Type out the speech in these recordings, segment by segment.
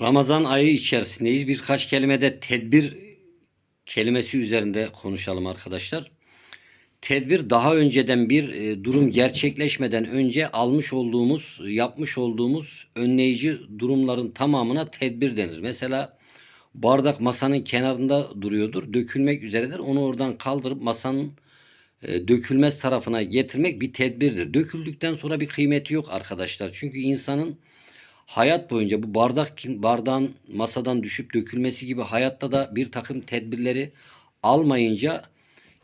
Ramazan ayı içerisindeyiz. Birkaç kelimede tedbir kelimesi üzerinde konuşalım arkadaşlar. Tedbir daha önceden bir e, durum gerçekleşmeden önce almış olduğumuz, yapmış olduğumuz önleyici durumların tamamına tedbir denir. Mesela bardak masanın kenarında duruyordur, dökülmek üzeredir. Onu oradan kaldırıp masanın e, dökülmez tarafına getirmek bir tedbirdir. Döküldükten sonra bir kıymeti yok arkadaşlar. Çünkü insanın hayat boyunca bu bardak bardağın masadan düşüp dökülmesi gibi hayatta da bir takım tedbirleri almayınca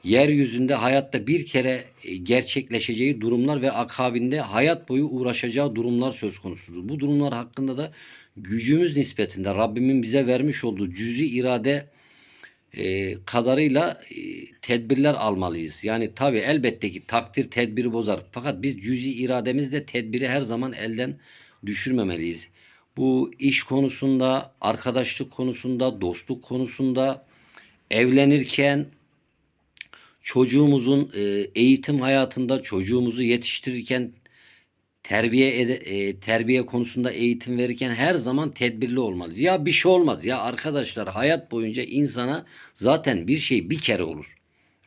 yeryüzünde hayatta bir kere e, gerçekleşeceği durumlar ve akabinde hayat boyu uğraşacağı durumlar söz konusudur. Bu durumlar hakkında da gücümüz nispetinde Rabbimin bize vermiş olduğu cüzi irade e, kadarıyla e, tedbirler almalıyız. Yani tabi elbette ki takdir tedbiri bozar. Fakat biz cüzi irademizle tedbiri her zaman elden düşürmemeliyiz. Bu iş konusunda, arkadaşlık konusunda, dostluk konusunda, evlenirken, çocuğumuzun e, eğitim hayatında, çocuğumuzu yetiştirirken, terbiye e, terbiye konusunda eğitim verirken her zaman tedbirli olmalıyız. Ya bir şey olmaz ya arkadaşlar hayat boyunca insana zaten bir şey bir kere olur.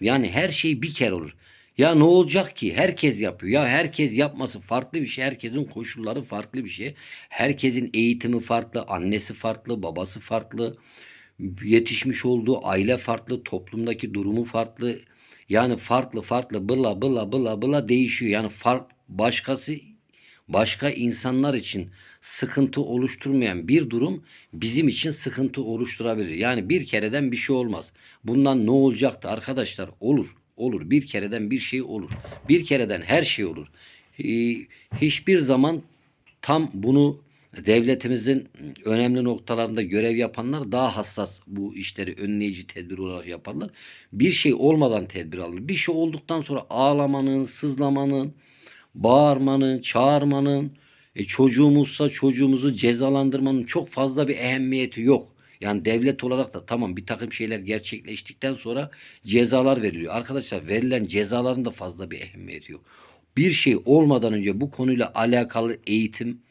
Yani her şey bir kere olur. Ya ne olacak ki? Herkes yapıyor. Ya herkes yapması farklı bir şey. Herkesin koşulları farklı bir şey. Herkesin eğitimi farklı, annesi farklı, babası farklı. Yetişmiş olduğu aile farklı, toplumdaki durumu farklı. Yani farklı farklı bıla bıla bıla bıla değişiyor. Yani fark başkası başka insanlar için sıkıntı oluşturmayan bir durum bizim için sıkıntı oluşturabilir. Yani bir kereden bir şey olmaz. Bundan ne olacaktı arkadaşlar? Olur. Olur. Bir kereden bir şey olur. Bir kereden her şey olur. Hiçbir zaman tam bunu devletimizin önemli noktalarında görev yapanlar daha hassas bu işleri önleyici tedbir olarak yaparlar. Bir şey olmadan tedbir alınır. Bir şey olduktan sonra ağlamanın, sızlamanın, bağırmanın, çağırmanın, e, çocuğumuzsa çocuğumuzu cezalandırmanın çok fazla bir ehemmiyeti yok. Yani devlet olarak da tamam bir takım şeyler gerçekleştikten sonra cezalar veriliyor. Arkadaşlar verilen cezaların da fazla bir ehemmiyeti yok. Bir şey olmadan önce bu konuyla alakalı eğitim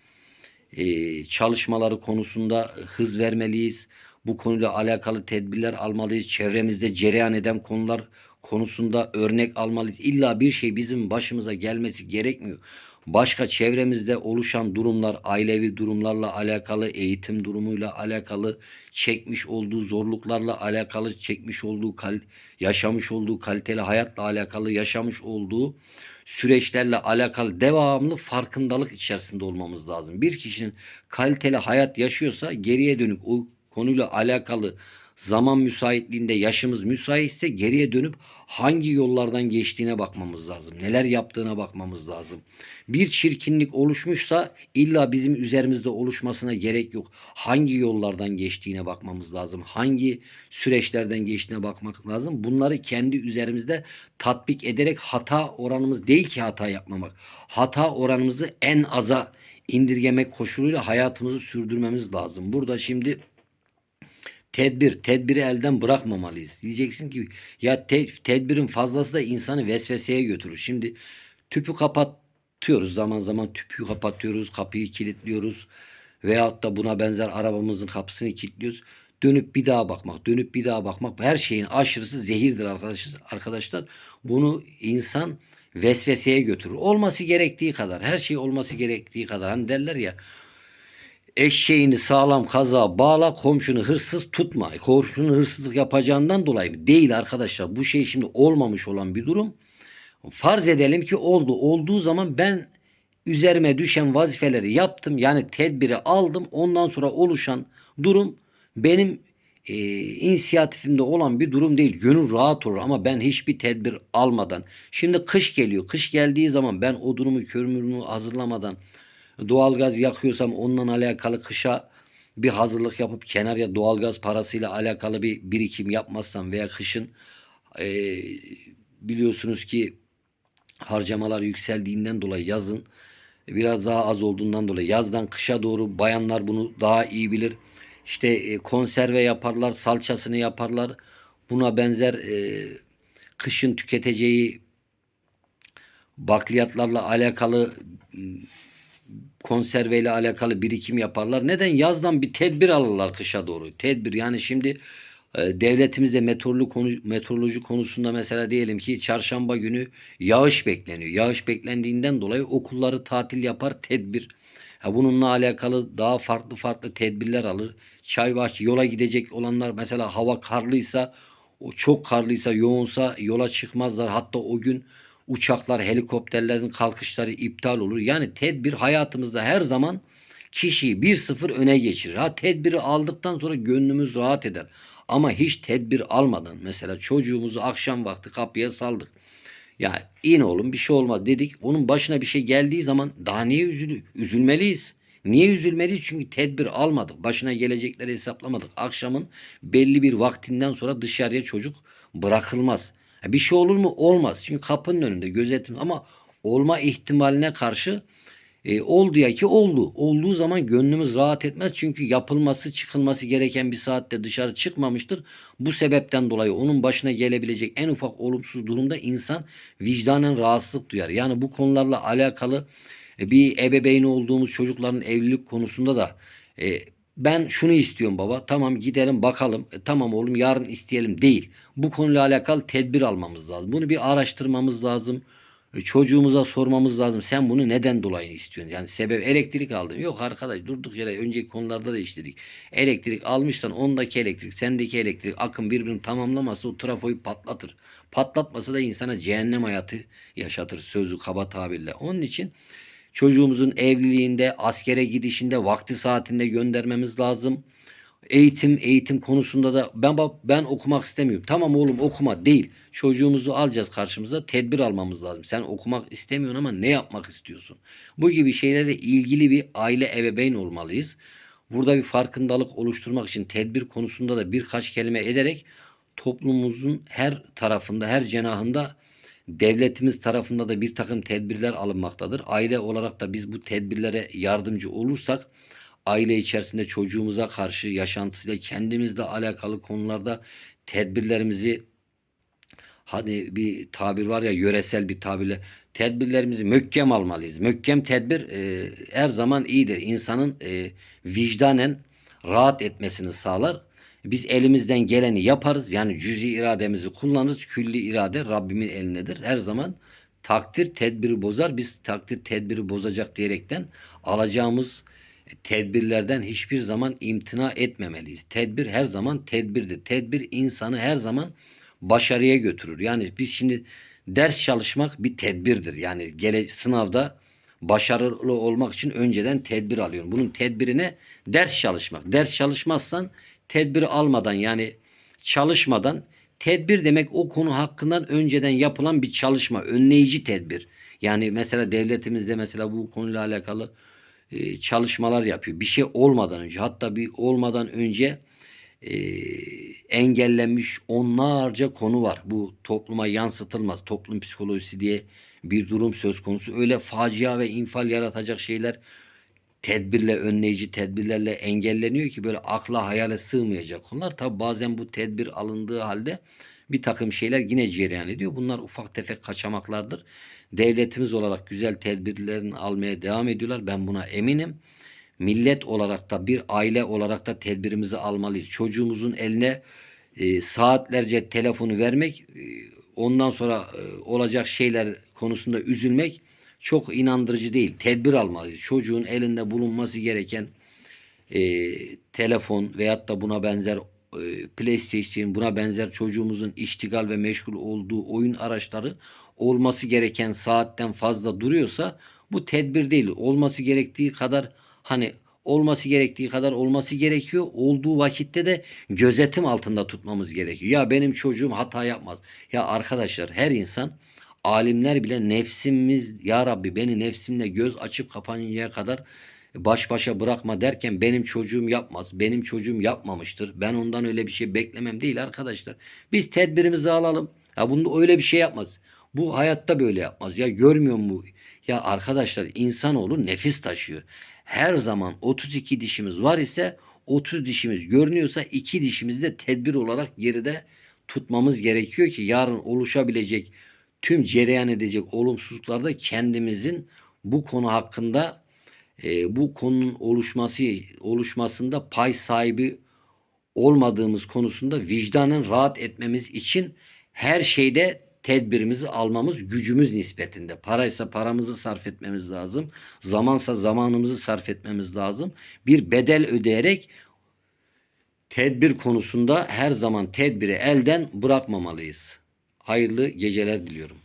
e, çalışmaları konusunda hız vermeliyiz. Bu konuyla alakalı tedbirler almalıyız. Çevremizde cereyan eden konular konusunda örnek almalıyız. İlla bir şey bizim başımıza gelmesi gerekmiyor. Başka çevremizde oluşan durumlar, ailevi durumlarla alakalı, eğitim durumuyla alakalı, çekmiş olduğu zorluklarla alakalı, çekmiş olduğu yaşamış olduğu kaliteli hayatla alakalı, yaşamış olduğu süreçlerle alakalı devamlı farkındalık içerisinde olmamız lazım. Bir kişinin kaliteli hayat yaşıyorsa geriye dönük o konuyla alakalı zaman müsaitliğinde yaşımız müsaitse geriye dönüp hangi yollardan geçtiğine bakmamız lazım. Neler yaptığına bakmamız lazım. Bir çirkinlik oluşmuşsa illa bizim üzerimizde oluşmasına gerek yok. Hangi yollardan geçtiğine bakmamız lazım. Hangi süreçlerden geçtiğine bakmak lazım. Bunları kendi üzerimizde tatbik ederek hata oranımız değil ki hata yapmamak. Hata oranımızı en aza indirgemek koşuluyla hayatımızı sürdürmemiz lazım. Burada şimdi tedbir, tedbiri elden bırakmamalıyız. Diyeceksin ki ya te, tedbirin fazlası da insanı vesveseye götürür. Şimdi tüpü kapatıyoruz zaman zaman tüpü kapatıyoruz, kapıyı kilitliyoruz veyahut da buna benzer arabamızın kapısını kilitliyoruz. Dönüp bir daha bakmak, dönüp bir daha bakmak her şeyin aşırısı zehirdir arkadaşlar. Arkadaşlar bunu insan vesveseye götürür. Olması gerektiği kadar, her şey olması gerektiği kadar. Hani derler ya eşeğini sağlam kaza bağla komşunu hırsız tutma. Komşunun hırsızlık yapacağından dolayı mı? Değil arkadaşlar. Bu şey şimdi olmamış olan bir durum. Farz edelim ki oldu. Olduğu zaman ben üzerime düşen vazifeleri yaptım. Yani tedbiri aldım. Ondan sonra oluşan durum benim e, inisiyatifimde olan bir durum değil. Gönül rahat olur ama ben hiçbir tedbir almadan. Şimdi kış geliyor. Kış geldiği zaman ben odunumu, körmürümü hazırlamadan doğalgaz yakıyorsam onunla alakalı kışa bir hazırlık yapıp kenarya doğalgaz parasıyla alakalı bir birikim yapmazsam veya kışın e, biliyorsunuz ki harcamalar yükseldiğinden dolayı yazın biraz daha az olduğundan dolayı yazdan kışa doğru bayanlar bunu daha iyi bilir. İşte e, konserve yaparlar, salçasını yaparlar. Buna benzer e, kışın tüketeceği bakliyatlarla alakalı konserveyle alakalı birikim yaparlar. Neden? Yazdan bir tedbir alırlar kışa doğru. Tedbir yani şimdi e, devletimizde meteoroloji, konu, meteoroloji konusunda mesela diyelim ki çarşamba günü yağış bekleniyor. Yağış beklendiğinden dolayı okulları tatil yapar tedbir. Ha, bununla alakalı daha farklı farklı tedbirler alır. Çay bahçe yola gidecek olanlar mesela hava karlıysa o çok karlıysa yoğunsa yola çıkmazlar. Hatta o gün uçaklar helikopterlerin kalkışları iptal olur. Yani tedbir hayatımızda her zaman kişiyi 1-0 öne geçirir. Ha tedbiri aldıktan sonra gönlümüz rahat eder. Ama hiç tedbir almadan mesela çocuğumuzu akşam vakti kapıya saldık. Ya in oğlum bir şey olmaz dedik. Onun başına bir şey geldiği zaman daha niye üzülü üzülmeliyiz? Niye üzülmeliyiz? Çünkü tedbir almadık. Başına gelecekleri hesaplamadık. Akşamın belli bir vaktinden sonra dışarıya çocuk bırakılmaz. Bir şey olur mu? Olmaz. Çünkü kapının önünde gözetim ama olma ihtimaline karşı e, oldu ya ki oldu. Olduğu zaman gönlümüz rahat etmez. Çünkü yapılması çıkılması gereken bir saatte dışarı çıkmamıştır. Bu sebepten dolayı onun başına gelebilecek en ufak olumsuz durumda insan vicdanen rahatsızlık duyar. Yani bu konularla alakalı e, bir ebeveyn olduğumuz çocukların evlilik konusunda da e, ben şunu istiyorum baba. Tamam gidelim bakalım. E, tamam oğlum yarın isteyelim değil. Bu konuyla alakalı tedbir almamız lazım. Bunu bir araştırmamız lazım. E, Çocuğumuza sormamız lazım. Sen bunu neden dolayı istiyorsun? Yani sebep elektrik aldın. Yok arkadaş durduk yere önceki konularda da işledik. Elektrik almışsan ondaki elektrik, sendeki elektrik akım birbirini tamamlamazsa o trafoyu patlatır. Patlatmasa da insana cehennem hayatı yaşatır sözü kaba tabirle. Onun için çocuğumuzun evliliğinde, askere gidişinde, vakti saatinde göndermemiz lazım. Eğitim, eğitim konusunda da ben ben okumak istemiyorum. Tamam oğlum okuma değil. Çocuğumuzu alacağız karşımıza. Tedbir almamız lazım. Sen okumak istemiyorsun ama ne yapmak istiyorsun? Bu gibi şeylerle ilgili bir aile ebeveyn olmalıyız. Burada bir farkındalık oluşturmak için tedbir konusunda da birkaç kelime ederek toplumumuzun her tarafında, her cenahında devletimiz tarafında da bir takım tedbirler alınmaktadır. Aile olarak da biz bu tedbirlere yardımcı olursak aile içerisinde çocuğumuza karşı yaşantısıyla kendimizle alakalı konularda tedbirlerimizi hani bir tabir var ya yöresel bir tabirle tedbirlerimizi mökkem almalıyız. Mökkem tedbir e, her zaman iyidir. İnsanın e, vicdanen rahat etmesini sağlar. Biz elimizden geleni yaparız. Yani cüzi irademizi kullanırız. Külli irade Rabbimin elindedir. Her zaman takdir tedbiri bozar. Biz takdir tedbiri bozacak diyerekten alacağımız tedbirlerden hiçbir zaman imtina etmemeliyiz. Tedbir her zaman tedbirdir. Tedbir insanı her zaman başarıya götürür. Yani biz şimdi ders çalışmak bir tedbirdir. Yani gele, sınavda başarılı olmak için önceden tedbir alıyorum. Bunun tedbirine ders çalışmak. Ders çalışmazsan tedbiri almadan yani çalışmadan tedbir demek o konu hakkından önceden yapılan bir çalışma, önleyici tedbir. Yani mesela devletimizde mesela bu konuyla alakalı e, çalışmalar yapıyor. Bir şey olmadan önce hatta bir olmadan önce e, engellenmiş onlarca konu var. Bu topluma yansıtılmaz. Toplum psikolojisi diye bir durum söz konusu. Öyle facia ve infal yaratacak şeyler tedbirle önleyici tedbirlerle engelleniyor ki böyle akla hayale sığmayacak konular. Tabi bazen bu tedbir alındığı halde bir takım şeyler yine cereyan ediyor. Bunlar ufak tefek kaçamaklardır. Devletimiz olarak güzel tedbirlerini almaya devam ediyorlar. Ben buna eminim. Millet olarak da bir aile olarak da tedbirimizi almalıyız. Çocuğumuzun eline e, saatlerce telefonu vermek, e, ondan sonra e, olacak şeyler konusunda üzülmek çok inandırıcı değil. Tedbir almalıyız. Çocuğun elinde bulunması gereken e, telefon veyahut da buna benzer e, PlayStation buna benzer çocuğumuzun iştigal ve meşgul olduğu oyun araçları olması gereken saatten fazla duruyorsa bu tedbir değil. Olması gerektiği kadar hani olması gerektiği kadar olması gerekiyor. Olduğu vakitte de gözetim altında tutmamız gerekiyor. Ya benim çocuğum hata yapmaz. Ya arkadaşlar her insan alimler bile nefsimiz ya Rabbi beni nefsimle göz açıp kapanıncaya kadar baş başa bırakma derken benim çocuğum yapmaz. Benim çocuğum yapmamıştır. Ben ondan öyle bir şey beklemem değil arkadaşlar. Biz tedbirimizi alalım. Ya bunda öyle bir şey yapmaz. Bu hayatta böyle yapmaz. Ya görmüyor mu? Ya arkadaşlar insanoğlu nefis taşıyor. Her zaman 32 dişimiz var ise 30 dişimiz görünüyorsa 2 dişimizi de tedbir olarak geride tutmamız gerekiyor ki yarın oluşabilecek tüm cereyan edecek olumsuzluklarda kendimizin bu konu hakkında e, bu konunun oluşması oluşmasında pay sahibi olmadığımız konusunda vicdanen rahat etmemiz için her şeyde tedbirimizi almamız gücümüz nispetinde. Paraysa paramızı sarf etmemiz lazım. Zamansa zamanımızı sarf etmemiz lazım. Bir bedel ödeyerek tedbir konusunda her zaman tedbiri elden bırakmamalıyız. Hayırlı geceler diliyorum.